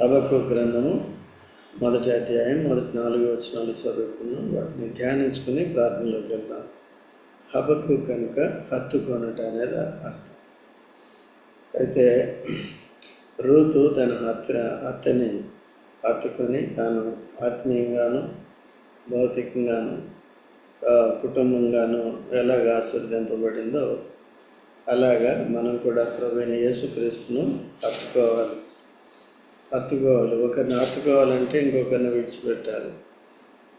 హబకు గ్రంథము మొదటి అధ్యాయం మొదటి నాలుగు వచనాలు చదువుకున్నాం. వాటిని ధ్యానించుకుని ప్రార్థనలోకి వెళ్దాం. హబకు కనుక హత్తుకొనట అనేది అర్థం. అయితే రూతు తన అత్త అత్తని హత్తుకొని తాను ఆత్మీయంగాను భౌతికంగాను కుటుంబంగాను ఎలాగ ఆశీర్వదింపబడిందో అలాగా మనం కూడా ప్రభుని యేసుక్రీస్తును హత్తుకోవాలి. హత్తుకోవాలి ఒకరిని అత్తుకోవాలంటే ఇంకొకరిని విడిచిపెట్టాలి.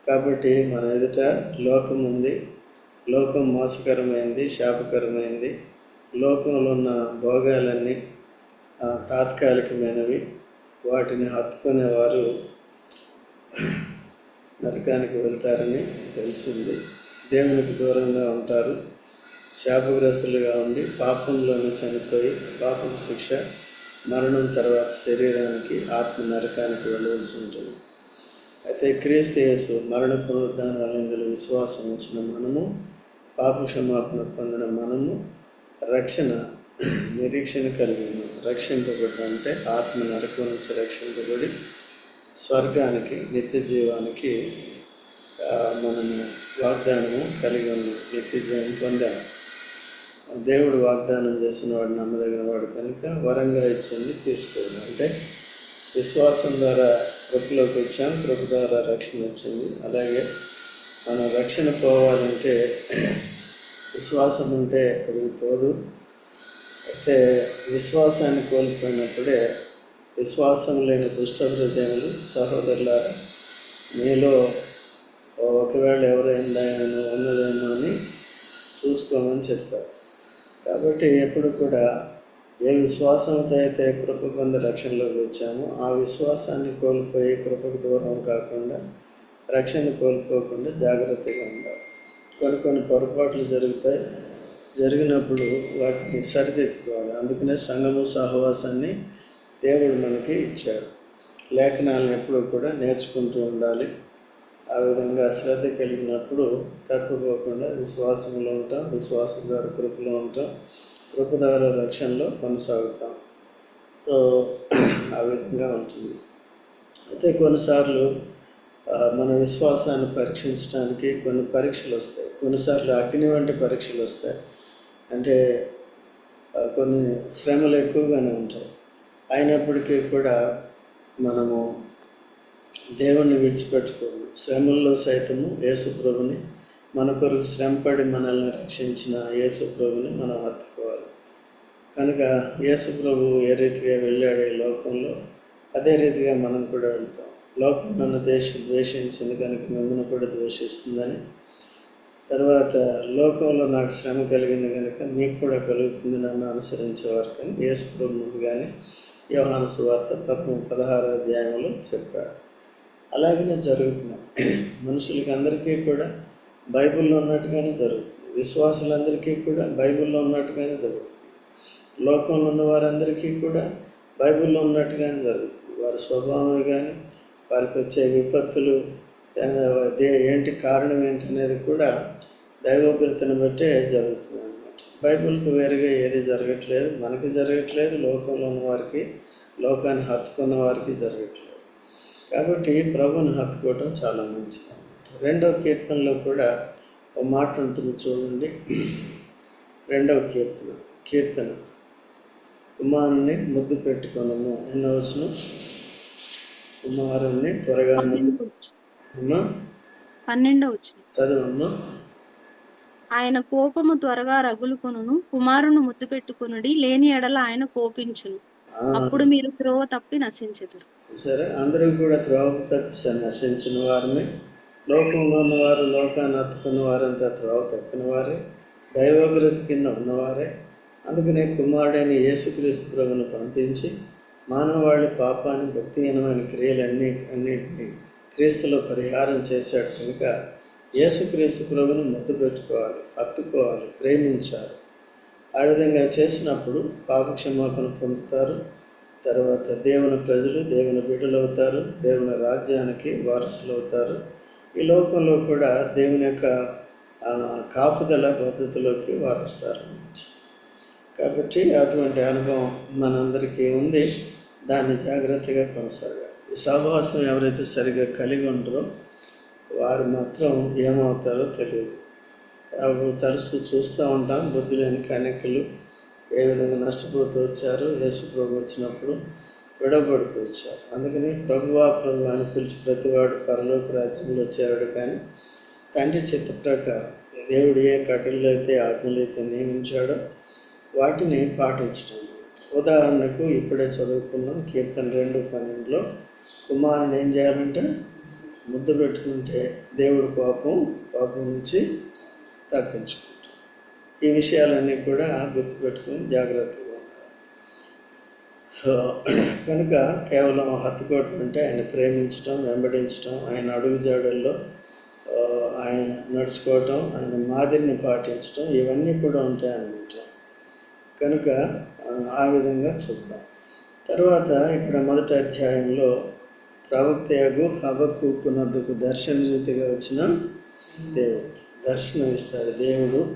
కాబట్టి మన ఎదుట లోకం ఉంది. లోకం మోసకరమైంది శాపకరమైంది. లోకంలో ఉన్న భోగాలన్నీ తాత్కాలికమైనవి. వాటిని హత్తుకునేవారు నరకానికి వెళ్తారని తెలిసింది దేవునికి దూరంగా ఉంటారు. శాపగ్రస్తులుగా ఉండి పాపంలోనే చనిపోయి పాపం శిక్ష మరణం తర్వాత శరీరానికి ఆత్మ నరకానికి వెళ్ళవలసి ఉంటుంది. అయితే క్రీస్తు మరణ పునరుద్ధానాలందులో విశ్వాసం ఉంచిన మనము పాప క్షమాపణ పొందిన మనము రక్షణ నిరీక్షణ కలిగి ఉన్నాం రక్షింపబడి అంటే ఆత్మ నరకం నుంచి రక్షింపబడి స్వర్గానికి నిత్య జీవానికి మనము వాగ్దానము కలిగి ఉన్నాం నిత్య జీవం పొందాము. దేవుడు వాగ్దానం చేసిన వాడు నమ్మదగిన వాడు కనుక వరంగా ఇచ్చింది తీసుకోవడం అంటే విశ్వాసం ద్వారా కృపలోకి వచ్చాం కృప ద్వారా రక్షణ వచ్చింది. అలాగే మనం రక్షణ పోవాలంటే విశ్వాసం ఉంటే అది పోదు. అయితే విశ్వాసాన్ని కోల్పోయినప్పుడే విశ్వాసం లేని దుష్ట హృదయములు సహోదరులారా మీలో ఒకవేళ ఎవరైనా ఉన్నదేమో అని చూసుకోమని చెప్పారు. కాబట్టి ఎప్పుడు కూడా ఏ విశ్వాసంతో అయితే కృప పొంది రక్షణలోకి వచ్చామో ఆ విశ్వాసాన్ని కోల్పోయి కృపకు దూరం కాకుండా రక్షణ కోల్పోకుండా జాగ్రత్తగా ఉండాలి. కొన్ని కొన్ని పొరపాట్లు జరుగుతాయి. జరిగినప్పుడు వాటిని సరిదిద్దుకోవాలి. అందుకనే సంఘము సహవాసాన్ని దేవుడు మనకి ఇచ్చాడు. లేఖనాలను ఎప్పుడూ కూడా నేర్చుకుంటూ ఉండాలి. ఆ విధంగా శ్రద్ధ కలిగినప్పుడు తప్పుకోకుండా విశ్వాసంలో ఉంటాం విశ్వాసం ద్వారా కృపలో ఉంటాం కృప ద్వారా రక్షణలో కొనసాగుతాం. సో ఆ విధంగా ఉంటుంది. అయితే కొన్నిసార్లు మన విశ్వాసాన్ని పరీక్షించడానికి కొన్ని పరీక్షలు వస్తాయి. కొన్నిసార్లు అగ్ని వంటి పరీక్షలు వస్తాయి. అంటే కొన్ని శ్రమలు ఎక్కువగానే ఉంటాయి. అయినప్పటికీ కూడా మనము దేవుణ్ణి విడిచిపెట్టుకోదు శ్రమల్లో సైతము యేసుప్రభుని మన కొరకు శ్రమపడి మనల్ని రక్షించిన యేసుప్రభుని మనం హత్తుకోవాలి. కనుక యేసుప్రభు ఏ రీతిగా వెళ్ళాడు ఈ లోకంలో అదే రీతిగా మనం కూడా వెళ్తాం. లోకం నన్ను దేశ ద్వేషించింది కనుక మిమ్మల్ని కూడా ద్వేషిస్తుందని. తర్వాత లోకంలో నాకు శ్రమ కలిగింది కనుక మీకు కూడా కలుగుతుంది నన్ను అనుసరించేవారు కానీ యేసుప్రభు ముందుగానే యోహాను సువార్త పదమూడు పదహారు అధ్యాయంలో చెప్పాడు. అలాగనే జరుగుతున్నాయి. మనుషులకి అందరికీ కూడా బైబిల్లో ఉన్నట్టుగానే జరుగుతుంది. విశ్వాసులందరికీ కూడా బైబిల్లో ఉన్నట్టుగానే జరుగుతుంది. లోకంలో ఉన్న వారందరికీ కూడా బైబిల్లో ఉన్నట్టుగానే జరుగుతుంది. వారి స్వభావమే కానీ వారికి వచ్చే విపత్తులు ఏంటి కారణం ఏంటి అనేది కూడా దైవోగ్రతను బట్టే జరుగుతుంది అనమాట బైబిల్కు వేరుగా ఏది జరగట్లేదు మనకి జరగట్లేదు లోకంలో ఉన్న వారికి లోకాన్ని హత్తుకున్న వారికి జరగట్లేదు. కాబట్టి ప్రభుని హత్తుకోవటం చాలా మంచిది రెండవ కీర్తనలో కూడా ఒక మాట ఉంటుంది చూడండి. రెండవ కీర్తన కీర్తన. కుమారుని ముద్దు పెట్టుకొనము ఎన్నో వచ్చిన కుమారుణ్ణి త్వరగా అమ్మా. పన్నెండో వచ్చిన చదవమ్మా. ఆయన కోపము త్వరగా రగులుకొనును కుమారుని ముద్దు పెట్టుకొనుడి లేని ఎడల ఆయన కోపించును. అప్పుడు మీరు త్రోవ తప్పి నశించదురు చూసారా? అందరూ కూడా త్రోవ తప్పి నశించిన వారిని లోకంలో ఉన్నవారు లోకాన్ని హత్తుకున్న వారంతా త్రోవ తప్పిన వారే. దైవోగ్రత కింద ఉన్నవారే. అందుకనే కుమారుడైన యేసుక్రీస్తు ప్రభుని పంపించి మానవాళి పాపాన్ని భక్తిహీనమైన క్రియలన్నీ అన్నింటినీ క్రీస్తులో పరిహారం చేశాడు కనుక యేసుక్రీస్తు ప్రభుని ముద్దు పెట్టుకోవాలి హత్తుకోవాలి ప్రేమించాలి. ఆ విధంగా చేసినప్పుడు పాపక్షమాపణ పొందుతారు. తర్వాత దేవుని ప్రజలు దేవుని బిడ్డలు అవుతారు. దేవుని రాజ్యానికి వారసులు అవుతారు. ఈ లోకంలో కూడా దేవుని యొక్క కాపుదల పద్ధతిలోకి వారస్తారు కాబట్టి అటువంటి అనుభవం మనందరికీ ఉంది. దాన్ని జాగ్రత్తగా కొనసాగాలి. ఈ సహవాసం ఎవరైతే సరిగా కలిగి ఉండరో వారు మాత్రం ఏమవుతారో తెలియదు. తరచూ చూస్తూ ఉంటాం. బుద్ధి లేని ఏ విధంగా నష్టపోతూ వచ్చారు యేసు ప్రభు వచ్చినప్పుడు విడబడుతూ వచ్చారు. అందుకని ప్రభువా ప్రభు అని పిలిచి ప్రతివాడు పరలోక రాజ్యంలో చేరాడు కానీ తండ్రి చిత్త ప్రకారం దేవుడు ఏ కట్టెలు అయితే ఆజ్ఞలు అయితే నియమించాడో వాటిని పాటించడం ఉదాహరణకు ఇప్పుడే చదువుకున్నాం కీర్తన రెండు పన్నెండులో కుమారుని ఏం చేయాలంటే ముద్దు పెట్టుకుంటే దేవుడు కోపం కోపం నుంచి తప్పించుకుంటాం ఈ విషయాలన్నీ కూడా గుర్తుపెట్టుకుని జాగ్రత్తగా ఉండాలి. సో కనుక కేవలం హత్తుకోవటం అంటే ఆయన ప్రేమించటం వెంబడించటం ఆయన అడుగుజాడల్లో ఆయన నడుచుకోవటం ఆయన మాదిరిని పాటించటం ఇవన్నీ కూడా ఉంటాయన్నమాట కనుక ఆ, విధంగా చూద్దాం. తర్వాత ఇక్కడ మొదటి అధ్యాయంలో ప్రవక్త యగు హబక్కునద్దుకు దర్శన రీతిగా వచ్చిన దేవత. దర్శనం ఇస్తాడు దేవుడు.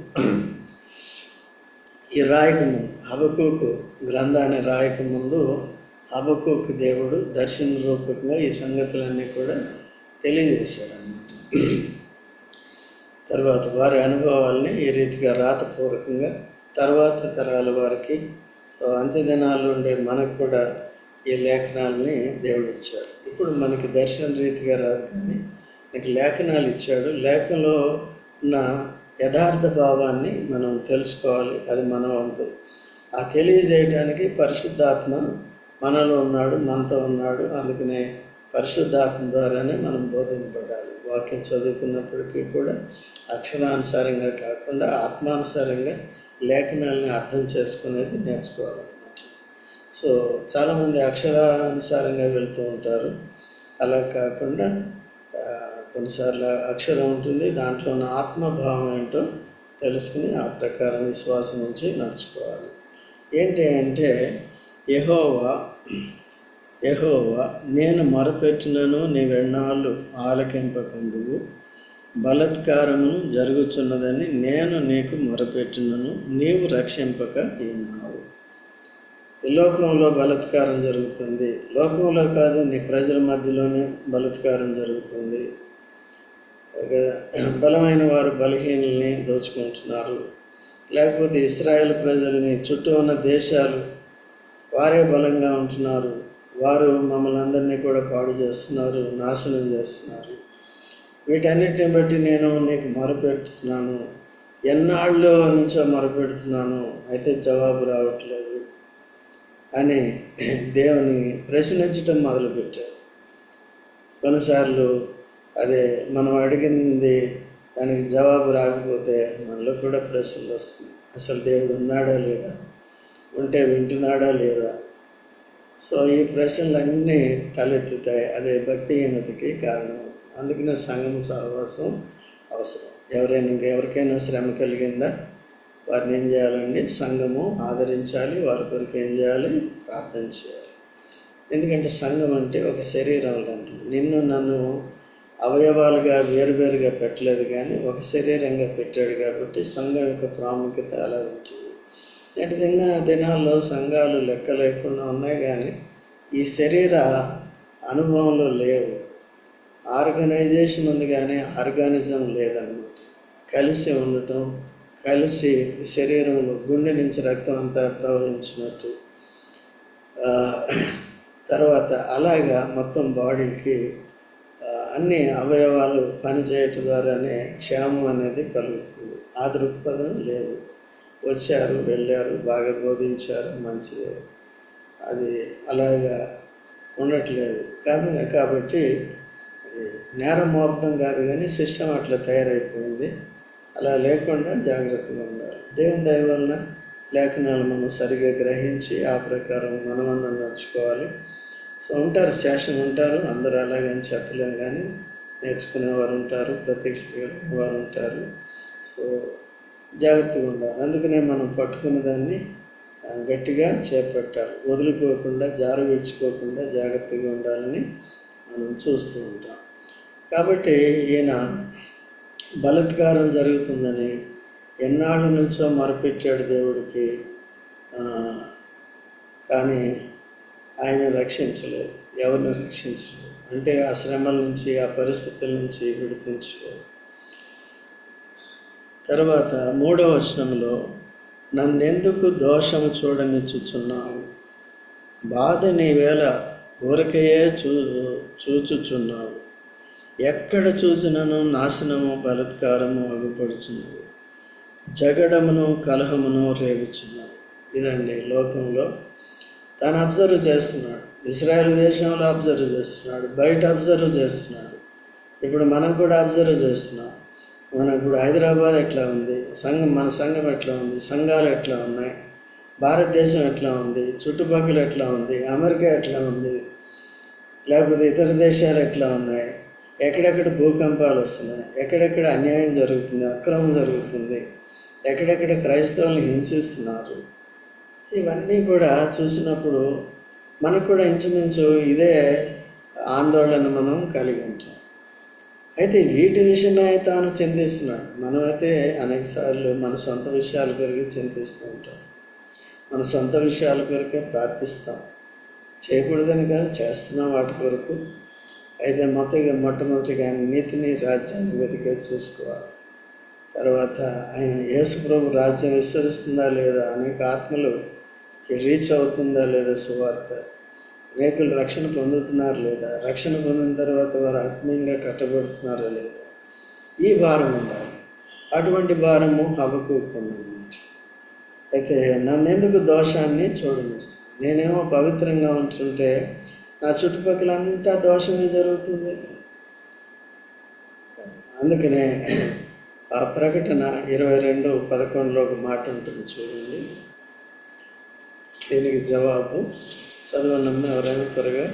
ఈ రాయకు ముందు హబకుకు గ్రంథాన్ని రాయకముందు ముందు దేవుడు దర్శన రూపకంగా ఈ సంగతులన్నీ కూడా తెలియజేశాడు అన్నమాట తర్వాత వారి అనుభవాల్ని ఈ రీతిగా రాతపూర్వకంగా తర్వాత తరాల వారికి సో అంత్యదినాలు ఉండే మనకు కూడా ఈ లేఖనాలని దేవుడు ఇచ్చాడు. ఇప్పుడు మనకి దర్శన రీతిగా రాదు కానీ మనకి లేఖనాలు ఇచ్చాడు. లేఖలో ఉన్న యథార్థ భావాన్ని మనం తెలుసుకోవాలి అది మన వంతు. ఆ తెలియజేయడానికి పరిశుద్ధాత్మ మనలో ఉన్నాడు మనతో ఉన్నాడు. అందుకనే పరిశుద్ధాత్మ ద్వారానే మనం బోధింపడాలి వాక్యం చదువుకున్నప్పటికీ కూడా అక్షరానుసారంగా కాకుండా ఆత్మానుసారంగా లేఖనాలని అర్థం చేసుకునేది నేర్చుకోవాలన్నమాట. సో చాలామంది అక్షరానుసారంగా వెళ్తూ ఉంటారు. అలా కాకుండా కొన్నిసార్లు అక్షరం ఉంటుంది దాంట్లో ఉన్న ఆత్మభావం ఏంటో తెలుసుకుని ఆ ప్రకారం విశ్వాసం నుంచి నడుచుకోవాలి. ఏంటి అంటే యహోవా యహోవా నేను మొరపెట్టినను నీవెన్నాళ్ళు ఆలకింపకుండువు. బలత్కారము జరుగుతున్నదని నేను నీకు మొరపెట్టినను నీవు రక్షింపక ఉన్నావు ఈ లోకంలో బలత్కారం జరుగుతుంది. లోకంలో కాదు నీ ప్రజల మధ్యలోనే బలత్కారం జరుగుతుంది. బలమైన వారు బలహీనల్ని దోచుకుంటున్నారు. లేకపోతే ఇస్రాయేల్ ప్రజల్ని చుట్టూ ఉన్న దేశాలు వారే బలంగా ఉంటున్నారు. వారు మమ్మల్ని అందరినీ కూడా పాడు చేస్తున్నారు నాశనం చేస్తున్నారు. వీటన్నిటిని బట్టి నేను నీకు మొరపెడుతున్నాను. ఎన్నాళ్ళు నుంచో మొరపెడుతున్నాను. అయితే జవాబు రావట్లేదు అని దేవుని ప్రశ్నించటం మొదలుపెట్టారు కొన్నిసార్లు అదే మనం అడిగింది దానికి జవాబు రాకపోతే మనలో కూడా ప్రశ్నలు వస్తున్నాయి. అసలు దేవుడు ఉన్నాడా లేదా? ఉంటే వింటున్నాడా లేదా? సో ఈ ప్రశ్నలన్నీ తలెత్తుతాయి. అదే భక్తిహీనతకి కారణం. అందుకనే సంఘం సహవాసం అవసరం. ఎవరైనా ఎవరికైనా శ్రమ కలిగిందా? వారిని ఏం చేయాలండి? సంఘము ఆదరించాలి. వారి కొరకు ఏం చేయాలి? ప్రార్థన చేయాలి. ఎందుకంటే సంఘం అంటే ఒక శరీరం లాంటిది. నిన్ను నన్ను అవయవాలుగా వేరువేరుగా పెట్టలేదు కానీ ఒక శరీరంగా పెట్టాడు కాబట్టి సంఘం యొక్క ప్రాముఖ్యత అలా ఉంటుంది. నేటి దిన దినాల్లో సంఘాలు లెక్క లేకుండా ఉన్నాయి కానీ ఈ శరీర అనుభవంలో లేవు. ఆర్గనైజేషన్ ఉంది కానీ ఆర్గానిజం లేదన్నమాట. కలిసి ఉండటం కలిసి శరీరంలో గుండె నుంచి రక్తం అంతా ప్రవహించినట్టు. తర్వాత అలాగా మొత్తం బాడీకి అన్ని అవయవాలు పనిచేయటం ద్వారానే క్షేమం అనేది కలుగుతుంది. ఆ దృక్పథం లేదు. వచ్చారు వెళ్ళారు బాగా బోధించారు మంచిదే. అది అలాగా ఉండట్లేదు. కానీ కాబట్టి అది నేరం మోపడం కాదు కానీ సిస్టమ్ అట్లా తయారైపోయింది. అలా లేకుండా జాగ్రత్తగా ఉండాలి. దేవుని దయ వలన లేఖనాలు మనం సరిగా గ్రహించి ఆ ప్రకారం మనమన్న నడుచుకోవాలి. సో ఉంటారు శాసనం ఉంటారు అందరూ అలాగని చెప్పలేం కానీ నేర్చుకునేవారు ఉంటారు ప్రత్యక్ష వారు ఉంటారు. సో జాగ్రత్తగా ఉండాలి. అందుకనే మనం పట్టుకున్న దాన్ని గట్టిగా చేపట్టాలి. వదులుకోకుండా జార విడుచుకోకుండా జాగ్రత్తగా ఉండాలని మనం చూస్తూ ఉంటాం. కాబట్టి ఈయన బలత్కారం జరుగుతుందని ఎన్నాళ్ళ నుంచో మరపెట్టాడు దేవుడికి. కానీ ఆయన రక్షించలేదు ఎవరిని రక్షించలేదు. అంటే ఆ శ్రమల నుంచి ఆ పరిస్థితుల నుంచి విడిపించలేదు. తర్వాత మూడవ వచనంలో నన్నెందుకు దోషము చూడనిచ్చుచున్నావు? బాధ నీ వేళ ఊరకయే చూ చూచుచున్నావు. ఎక్కడ చూసినను నాశనము బలత్కారము అగుపడుచున్నవి జగడమును కలహమును రేగుచున్నది. ఇదండి లోకంలో తను అబ్జర్వ్ చేస్తున్నాడు. ఇస్రాయల్ దేశంలో అబ్జర్వ్ చేస్తున్నాడు. బయట అబ్జర్వ్ చేస్తున్నాడు. ఇప్పుడు మనం కూడా అబ్జర్వ్ చేస్తున్నాం. మన ఇప్పుడు హైదరాబాద్ ఎట్లా ఉంది? సంఘం మన సంఘం ఎట్లా ఉంది? సంఘాలు ఎట్లా ఉన్నాయి? భారతదేశం ఎట్లా ఉంది? చుట్టుపక్కల ఎట్లా ఉంది? అమెరికా ఎట్లా ఉంది? లేకపోతే ఇతర దేశాలు ఎట్లా ఉన్నాయి? ఎక్కడెక్కడ భూకంపాలు వస్తున్నాయి? ఎక్కడెక్కడ అన్యాయం జరుగుతుంది? అక్రమం జరుగుతుంది? ఎక్కడెక్కడ క్రైస్తవులను హింసిస్తున్నారు? ఇవన్నీ కూడా చూసినప్పుడు మనకు కూడా ఇంచుమించు ఇదే ఆందోళన మనం కలిగి ఉంటాం. అయితే వీటి విషయమే తాను చింతిస్తున్నాడు. మనమైతే అనేకసార్లు మన సొంత విషయాల కొరకు చింతిస్తూ ఉంటాం. మన సొంత విషయాల కొరకే ప్రార్థిస్తాం. చేయకూడదని కాదు చేస్తున్నాం వాటి కొరకు. అయితే మొత్తగా మొట్టమొదటిగా ఆయన నీతిని రాజ్యాన్ని వెతికే చూసుకోవాలి. తర్వాత ఆయన యేసు ప్రభు రాజ్యం విస్తరిస్తుందా లేదా అనేక ఆత్మలు రీచ్ అవుతుందా లేదా సువార్త? అనేకులు రక్షణ పొందుతున్నారు లేదా? రక్షణ పొందిన తర్వాత వారు ఆత్మీయంగా కట్టబడుతున్నారా లేదా? ఈ భారం ఉండాలి. అటువంటి భారము హబకూకున్నమాట అయితే నన్నెందుకు దోషాన్ని చూడనిస్తుంది? నేనేమో పవిత్రంగా ఉంటుంటే నా చుట్టుపక్కల అంతా దోషమే జరుగుతుంది. అందుకనే ఆ ప్రకటన ఇరవై రెండు పదకొండులో ఒక మాట ఉంటుంది చూడండి. దీనికి జవాబు. చదవండి ఎవరైనా త్వరగా.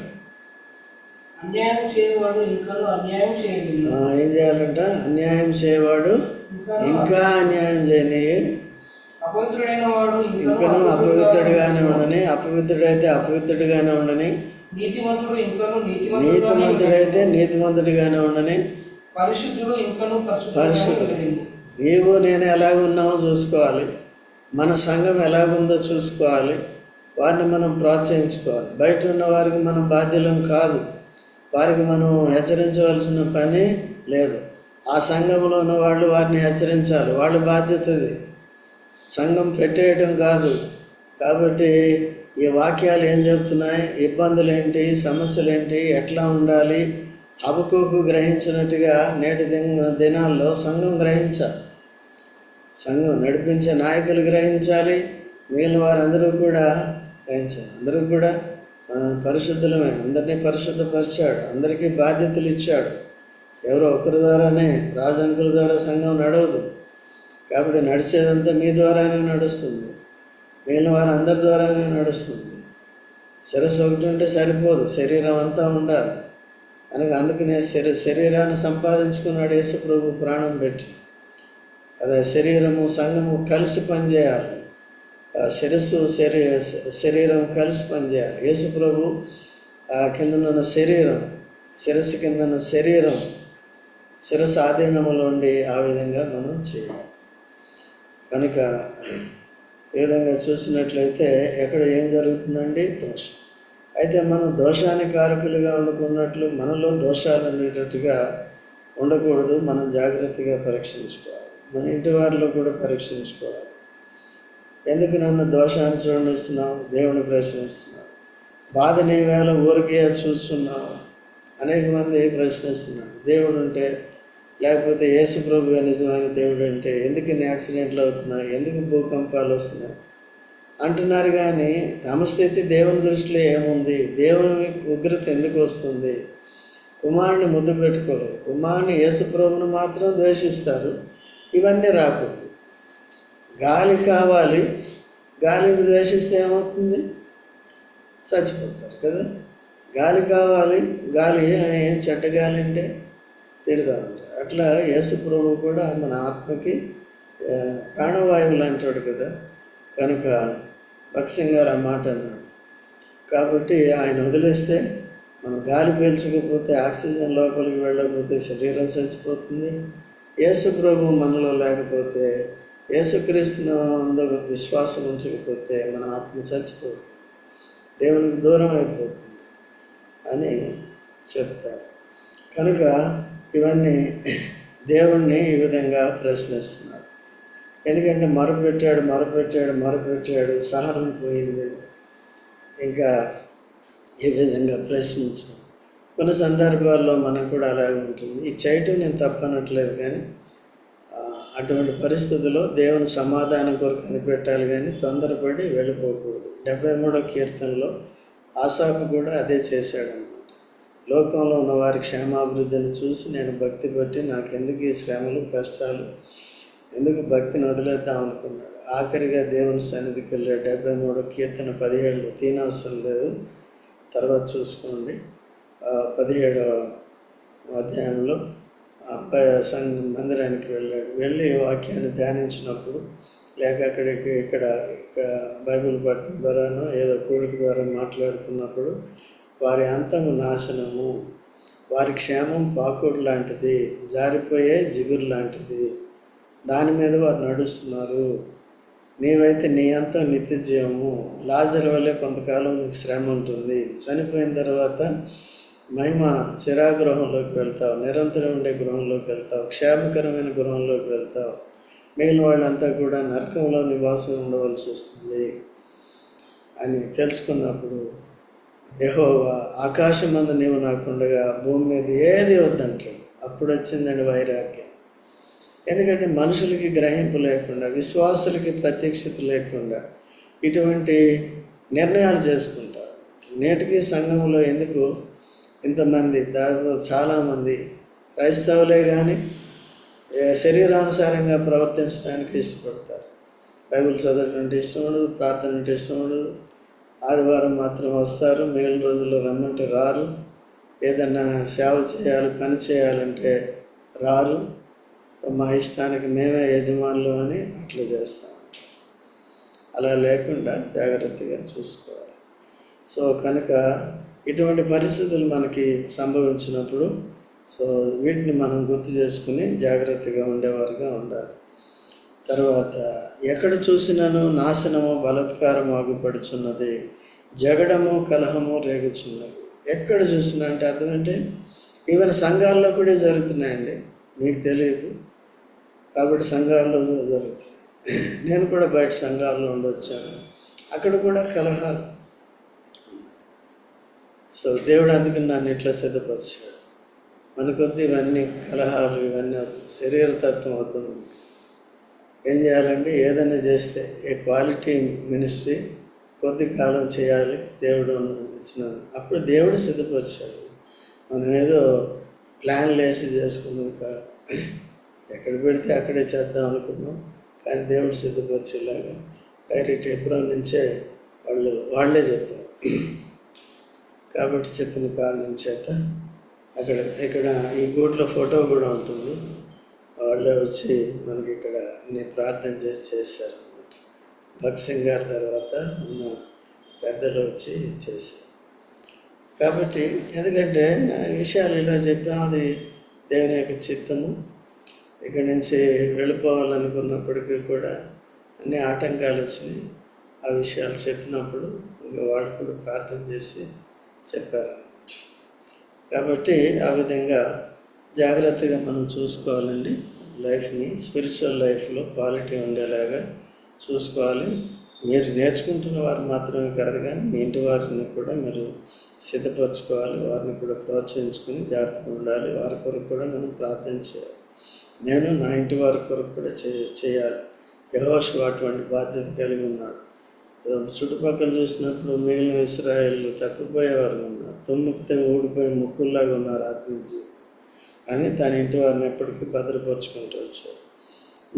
అన్యాయం చేయవాడు ఇంకా అన్యాయం చేయలేదు. ఆ, ఏం చేయాలంట? అన్యాయం చేయవాడు ఇంకా అన్యాయం చేయని అపవిత్రుడైన వాడు ఇంకను అపవిత్రుడిగానే ఉండని అపవిత్రుడైతే అపవిత్రుడిగానే ఉండని నీతిమంతుడు ఇంకను నీతిమంతుడు నీతిమంతుడైతే నీతిమంతుడిగానే ఉండని పరిశుద్ధుడు ఇంకను పరిశుద్ధుడై నీవు నేను ఎలాగ ఉన్నామో చూసుకోవాలి. మన సంఘం ఎలాగుందో చూసుకోవాలి. వారిని మనం ప్రోత్సహించుకోవాలి. బయట ఉన్న వారికి మనం బాధ్యులం కాదు. వారికి మనం హెచ్చరించవలసిన పని లేదు. ఆ సంఘంలో ఉన్న వాళ్ళు వారిని హెచ్చరించాలి. వాళ్ళ బాధ్యతది సంఘం పెట్టేయడం కాదు. కాబట్టి ఈ వాక్యాలు ఏం చెప్తున్నాయి? ఇబ్బందులు ఏంటి సమస్యలు ఏంటి ఎట్లా ఉండాలి? హబకుకు గ్రహించినట్టుగా నేటి దినాల్లో సంఘం గ్రహించాలి. సంఘం నడిపించే నాయకులు గ్రహించాలి. మిగిలిన వారందరూ కూడా గ్రహించాలి అందరూ కూడా ఆ, పరిశుద్ధులమే. అందరినీ పరిశుద్ధపరిచాడు. అందరికీ బాధ్యతలు ఇచ్చాడు. ఎవరో ఒకరి ద్వారానే రాజంకుల ద్వారా సంఘం నడవదు. కాబట్టి నడిచేదంతా మీ ద్వారానే నడుస్తుంది. మిగిలిన వారు అందరి ద్వారానే నడుస్తుంది. శిరస్సు ఒకటి ఉంటే సరిపోదు. శరీరం అంతా ఉండాలి. కనుక అందుకనే శరీ శరీరాన్ని సంపాదించుకున్నాడు యేసు ప్రభు ప్రాణం పెట్టి. అదే శరీరము సంఘము కలిసి పనిచేయాలి. శిరస్సు శరీ శరీరం కలిసి పనిచేయాలి. యేసు ప్రభు కిందనున్న శరీరం శిరస్సు కిందన్న శరీరం శిరస్సు ఆధీనములో ఉండి ఆ విధంగా మనం చేయాలి. కనుక ఈ విధంగా చూసినట్లయితే ఎక్కడ ఏం జరుగుతుందండి? దోషం. అయితే మనం దోషానికి కారకులుగా అనుకున్నట్లు మనలో దోషాలు ఉండేటట్టుగా ఉండకూడదు. మనం జాగ్రత్తగా పరీక్షించుకోవాలి. మన ఇంటి వారిలో కూడా పరీక్షించుకోవాలి. ఎందుకు నన్ను దోషాన్ని చూడనిస్తున్నావు? దేవుని ప్రశ్నిస్తున్నావు. బాధ నీ వేళ ఊరికే చూస్తున్నావు. అనేక మంది ప్రశ్నిస్తున్నాడు దేవుడు ఉంటే లేకపోతే యేసు ప్రభు నిజమైన దేవుడు అంటే ఎందుకు ఇన్ని యాక్సిడెంట్లు అవుతున్నాయి? ఎందుకు భూకంపాలు వస్తున్నాయి? అంటున్నారు కానీ తమ స్థితి దేవుని దృష్టిలో ఏముంది? దేవుని ఉగ్రత ఎందుకు వస్తుంది? కుమారుని ముద్దు పెట్టుకోలేదు. కుమారుని యేసు ప్రభుని మాత్రం ద్వేషిస్తారు. ఇవన్నీ రాకూడదు. గాలి కావాలి. గాలిని ద్వేషిస్తే ఏమవుతుంది? చచ్చిపోతారు కదా. గాలి కావాలి. గాలి ఏం చెడ్డ గాలి అంటే తిడతామంట అట్లా యేసు ప్రభు కూడా మన ఆత్మకి ప్రాణవాయువులు ప్రాణవాయువు లాంటివాడు కదా. కనుక భక్సింగ్ గారు ఆ మాట అన్నాడు కాబట్టి ఆయన వదిలేస్తే మనం గాలి పీల్చకపోతే ఆక్సిజన్ లోపలికి వెళ్ళకపోతే శరీరం చచ్చిపోతుంది. యేసు ప్రభు మనలో లేకపోతే యేసుక్రీస్తును విశ్వాసం ఉంచకపోతే మన ఆత్మ చచ్చిపోతుంది. దేవునికి దూరం అయిపోతుంది అని చెప్తారు. కనుక ఇవన్నీ దేవుణ్ణి ఈ విధంగా ప్రశ్నిస్తున్నాడు ఎందుకంటే మరపెట్టాడు మరపెట్టాడు మరపెట్టాడు సహనం పోయింది. ఇంకా ఈ విధంగా ప్రశ్నించడం. కొన్ని సందర్భాల్లో మనకు కూడా అలాగే ఉంటుంది. ఈ చేయటం నేను తప్పనట్లేదు కానీ అటువంటి పరిస్థితుల్లో దేవుని సమాధానం కొరకు కనిపెట్టాలి కానీ తొందరపడి వెళ్ళిపోకూడదు. డెబ్బై మూడో కీర్తనలో ఆసాపు కూడా అదే చేశాడనమాట లోకంలో ఉన్న వారి క్షేమాభివృద్ధిని చూసి నేను భక్తి పట్టి నాకెందుకు ఈ శ్రమలు కష్టాలు ఎందుకు భక్తిని వదిలేద్దాం అనుకున్నాడు. ఆఖరిగా దేవుని సన్నిధికి వెళ్ళాడు డెబ్బై మూడో కీర్తన పదిహేడులో తీనవసరం లేదు. తర్వాత చూసుకోండి. పదిహేడో అధ్యాయంలో సంఘ మందిరానికి వెళ్ళాడు వెళ్ళి వాక్యాన్ని ధ్యానించినప్పుడు లేక అక్కడికి ఇక్కడ ఇక్కడ బైబిల్ పట్టణం ద్వారానో ఏదో కూడిక ద్వారా మాట్లాడుతున్నప్పుడు వారి అంతము నాశనము వారి క్షేమం పాకుడు లాంటిది జారిపోయే జిగురు లాంటిది దాని మీద వారు నడుస్తున్నారు. నీవైతే నీ అంతం నిత్య జీవము లాజర్ వల్లే కొంతకాలం నీకు శ్రమ ఉంటుంది. చనిపోయిన తర్వాత మహిమ చిరాగృహంలోకి వెళ్తావు నిరంతరం ఉండే గృహంలోకి వెళ్తావు క్షేమకరమైన గృహంలోకి వెళ్తావు. మిగిలిన వాళ్ళంతా కూడా నరకంలో నివాసం ఉండవలసి వస్తుంది అని తెలుసుకున్నప్పుడు యెహోవా ఆకాశమందు నీవు నాకుండగా భూమి మీద ఏది వద్దంటాడు? అప్పుడు వచ్చిందండి వైరాగ్యం. ఎందుకంటే మనుషులకి గ్రహింపు లేకుండా విశ్వాసులకి ప్రత్యక్షత లేకుండా ఇటువంటి నిర్ణయాలు చేసుకుంటారు. నేటికి సంఘంలో ఎందుకు ఇంతమంది దాదాపు చాలామంది. క్రైస్తవులే కానీ శరీరానుసారంగా ప్రవర్తించడానికి ఇష్టపడతారు. బైబిల్ చదవడం అంటే ఇష్టం ఉండదు ప్రార్థన అంటే ఇష్టం ఉండదు. ఆదివారం మాత్రం వస్తారు మిగిలిన రోజుల్లో రమ్మంటే రారు. ఏదన్నా సేవ చేయాలి పని చేయాలంటే రారు. మా ఇష్టానికి మేమే యజమానులు అని అట్లా చేస్తాం. అలా లేకుండా జాగ్రత్తగా చూసుకోవాలి. సో కనుక ఇటువంటి పరిస్థితులు మనకి సంభవించినప్పుడు సో వీటిని మనం గుర్తు చేసుకుని జాగ్రత్తగా ఉండేవారుగా ఉండాలి. తర్వాత ఎక్కడ చూసినాను నాశనము బలత్కారము ఆగుపడుచున్నది జగడము కలహము రేగుచున్నది. ఎక్కడ చూసినా అంటే అర్థం ఏంటి? ఈవెన్ సంఘాల్లో కూడా జరుగుతున్నాయండి. మీకు తెలియదు. కాబట్టి సంఘాల్లో జరుగుతున్నాయి. నేను కూడా బయట సంఘాల్లో ఉండొచ్చాను. అక్కడ కూడా కలహాలు. సో దేవుడు అందుకని నన్ను ఇట్లా సిద్ధపరిచాడు. మనకొద్ది ఇవన్నీ కలహాలు ఇవన్నీ వద్దు శరీరతత్వం వద్దు మనకి. ఏం చేయాలండి? ఏదైనా చేస్తే ఏ క్వాలిటీ మినిస్ట్రీ కొద్ది కాలం చేయాలి దేవుడు ఇచ్చిన అప్పుడు దేవుడు సిద్ధపరిచాడు. మనం ఏదో ప్లాన్ లేసి చేసుకున్నది కాదు. ఎక్కడ పెడితే అక్కడే చేద్దాం అనుకున్నాం. కానీ దేవుడు సిద్ధపరిచేలాగా డైరెక్ట్ ఎప్పుడో నుంచే వాళ్ళు వాళ్ళే చెప్పారు. కాబట్టి చెప్పిన కారణం చేత అక్కడ ఇక్కడ ఈ గూట్లో ఫోటో కూడా ఉంటుంది. వాళ్ళే వచ్చి మనకి ఇక్కడ అన్ని ప్రార్థన చేసి చేశారు అనమాట భగత్ సింగ్ గారి తర్వాత ఉన్న పెద్దలు వచ్చి చేశారు. కాబట్టి ఎందుకంటే నా విషయాలు ఇలా చెప్పాం. అది దేవుని యొక్క చిత్తము. ఇక్కడి నుంచి వెళ్ళిపోవాలనుకున్నప్పటికీ కూడా అన్ని ఆటంకాలు వచ్చినాయి. ఆ విషయాలు చెప్పినప్పుడు ఇంకా వాళ్ళు కూడా ప్రార్థన చేసి చెప్పారన్నమాట. కాబట్టి ఆ విధంగా జాగ్రత్తగా మనం చూసుకోవాలండి. లైఫ్ని స్పిరిచువల్ లైఫ్లో క్వాలిటీ ఉండేలాగా చూసుకోవాలి. మీరు నేర్చుకుంటున్న వారు మాత్రమే కాదు కానీ మీ ఇంటి వారిని కూడా మీరు సిద్ధపరచుకోవాలి. వారిని కూడా ప్రోత్సహించుకొని జాగ్రత్తగా ఉండాలి. వారి కొరకు కూడా మనం ప్రార్థన చేయాలి. నేను నా ఇంటి వారి కొరకు కూడా చేయాలి. యహోష్ అటువంటి బాధ్యత కలిగి ఉన్నాడు. చుట్టుపక్కల చూసినప్పుడు మిగిలిన ఇస్రాయేల్ తప్పిపోయేవారు ఉన్నారు. తుమ్ముక్తే ఊడిపోయి ముక్కుల్లాగా ఉన్నారు ఆత్మీయ జీవితం. కానీ తన ఇంటి వారిని ఎప్పటికీ భద్రపరుచుకుంటూ వచ్చారు.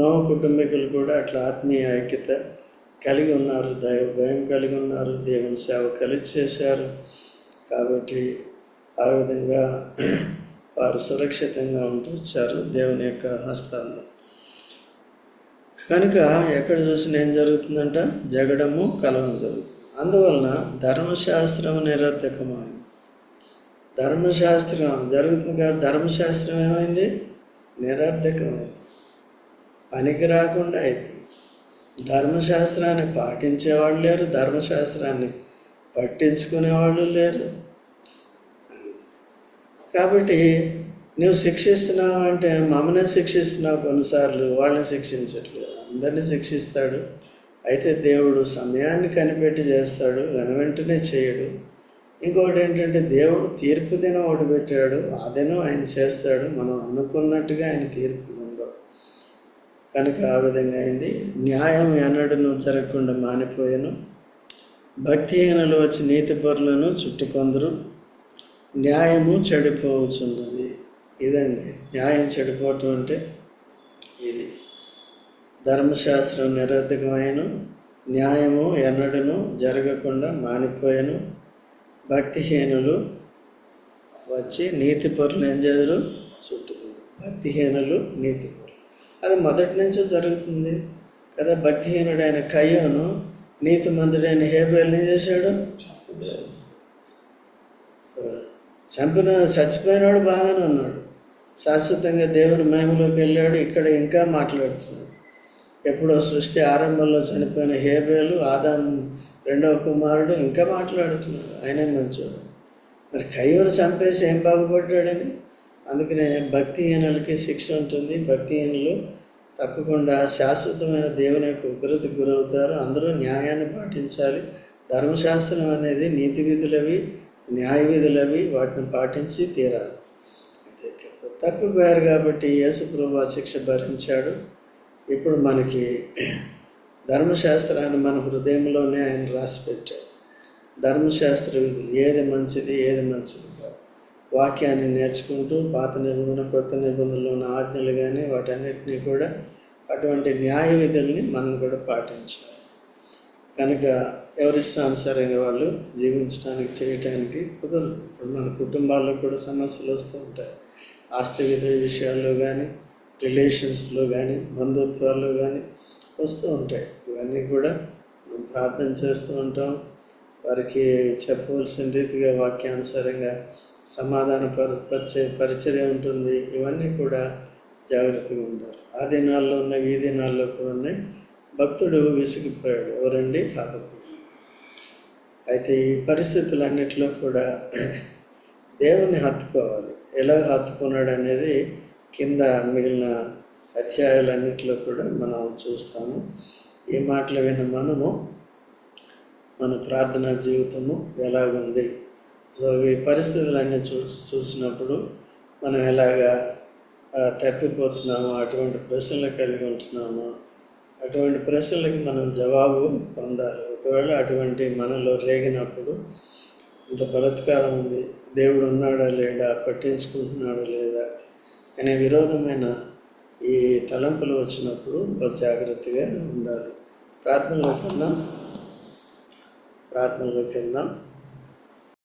నవ కుటుంబీకులు కూడా అట్లా ఆత్మీయ ఐక్యత కలిగి ఉన్నారు. దైవ భయం కలిగి ఉన్నారు. దేవుని సేవ కలిసి చేశారు. కాబట్టి ఆ విధంగా వారు సురక్షితంగా ఉంటూ వచ్చారు దేవుని యొక్క హస్తాల్లో. కనుక ఎక్కడ చూసినా ఏం జరుగుతుందంట? జగడము కలహం జరుగుతుంది. అందువలన ధర్మశాస్త్రం నిరర్ధకమైంది. ధర్మశాస్త్రం జరుగుతుంది కాబట్టి ధర్మశాస్త్రం ఏమైంది? నిరర్ధకమైంది. పనికి రాకుండా అయిపోయింది. ధర్మశాస్త్రాన్ని పాటించేవాళ్ళు లేరు ధర్మశాస్త్రాన్ని పట్టించుకునేవాళ్ళు లేరు. కాబట్టి నువ్వు శిక్షిస్తున్నావు అంటే మమ్మల్ని శిక్షిస్తున్నావు కొన్నిసార్లు వాళ్ళని శిక్షించట్లేదు. అందరినీ శిక్షిస్తాడు. అయితే దేవుడు సమయాన్ని కనిపెట్టి చేస్తాడు వెనవెంటనే చేయడు. ఇంకొకటి ఏంటంటే దేవుడు తీర్పు దినం ఒకటి పెట్టాడు. ఆ దినం ఆయన చేస్తాడు. మనం అనుకున్నట్టుగా ఆయన తీర్పు ఉండవు. కనుక ఆ విధంగా అయింది. న్యాయం ఎన్నడను జరగకుండా మానిపోయాను. భక్తిహీనలు వచ్చి నీతి పరులను చుట్టుకొందరు. న్యాయము చెడిపోవచ్చున్నది. ఇదండి. న్యాయం చెడిపోవటం అంటే ఇది. ధర్మశాస్త్రం నిరర్ధకమైన న్యాయము ఎన్నడను జరగకుండా మానిపోయాను. భక్తిహీనులు వచ్చి నీతి పరులు ఏం చేదరు? చుట్టుకుంది భక్తిహీనులు నీతిపరులు అది మొదటి నుంచో జరుగుతుంది కదా భక్తిహీనుడైన కయ్యోను నీతిమంతుడైన హేబేల్ ఏం చేశాడు? సో చంపిన చచ్చిపోయినాడు బాగానే ఉన్నాడు. శాశ్వతంగా దేవుని మహిమలోకి వెళ్ళాడు ఇక్కడ ఇంకా మాట్లాడుతున్నాడు. ఎప్పుడో సృష్టి ఆరంభంలో చనిపోయిన హేబేలు ఆదాం రెండవ కుమారుడు ఇంకా మాట్లాడుతున్నాడు. ఆయనే మంచోడు. మరి కయ్యూరు చంపేసి ఏం బాగుపడ్డాడని? అందుకనే భక్తిహీనులకి శిక్ష ఉంటుంది. భక్తిహీనులు తప్పకుండా శాశ్వతమైన దేవుని యొక్క ఉగ్రతకు గురవుతారు. అందరూ న్యాయాన్ని పాటించాలి. ధర్మశాస్త్రం అనేది నీతి విధులవి న్యాయ విధులవి వాటిని పాటించి తీరాలి. తప్పిపోయారు కాబట్టి యేసుప్రభు ఆ శిక్ష భరించాడు. ఇప్పుడు మనకి ధర్మశాస్త్రాన్ని మన హృదయంలోనే ఆయన రాసిపెట్టాడు. ధర్మశాస్త్ర విధులు ఏది మంచిది ఏది మంచిది కాదు. వాక్యాన్ని నేర్చుకుంటూ పాత నిబంధన కొత్త నిబంధనలు ఉన్న ఆజ్ఞలు కానీ వాటన్నిటినీ కూడా అటువంటి న్యాయ విధుల్ని మనం కూడా పాటించాలి. కనుక ఎవరిష్టానుసారంగా వాళ్ళు జీవించడానికి చేయటానికి కుదరదు. ఇప్పుడు మన కుటుంబాల్లో కూడా సమస్యలు వస్తూ ఉంటాయి. ఆస్తి విషయాల్లో కానీ రిలేషన్స్లో కానీ బంధుత్వాల్లో కానీ వస్తూ ఉంటాయి. ఇవన్నీ కూడా మనం ప్రార్థన చేస్తూ ఉంటాం. వారికి చెప్పవలసిన రీతిగా వాక్యానుసారంగా సమాధాన పరి పరిచయ పరిచర్య ఉంటుంది. ఇవన్నీ కూడా జాగ్రత్తగా ఉండాలి. ఆ దినాల్లో ఉన్న ఈ దినాల్లో కూడా ఉన్నాయి. భక్తుడు విసిగిపోయాడు. ఎవరండి? హాబకు అయితే ఈ పరిస్థితులన్నిటిలో కూడా దేవుణ్ణి హత్తుకోవాలి. ఎలా హత్తుకున్నాడు అనేది కింద మిగిలిన అధ్యాయాలన్నింటిలో కూడా మనం చూస్తాము. ఈ మాటలు విన్న మనము మన ప్రార్థనా జీవితము ఎలాగుంది? సో ఈ పరిస్థితులన్నీ చూ చూసినప్పుడు మనం ఎలాగా తప్పిపోతున్నాము తప్పిపోతున్నామో అటువంటి ప్రశ్నలు కలిగి ఉంటున్నామో అటువంటి ప్రశ్నలకి మనం జవాబు పొందాలి. ఒకవేళ అటువంటి మనలో రేగినప్పుడు ఇంత బలత్కారం ఉంది దేవుడు ఉన్నాడా లేడా? పట్టించుకుంటున్నాడా లేదా? అనే విరోధమైన ఈ తలంపులు వచ్చినప్పుడు జాగ్రత్తగా ఉండాలి. ప్రార్థనలో కన్నా ప్రార్థనలోకి వెళ్దాం.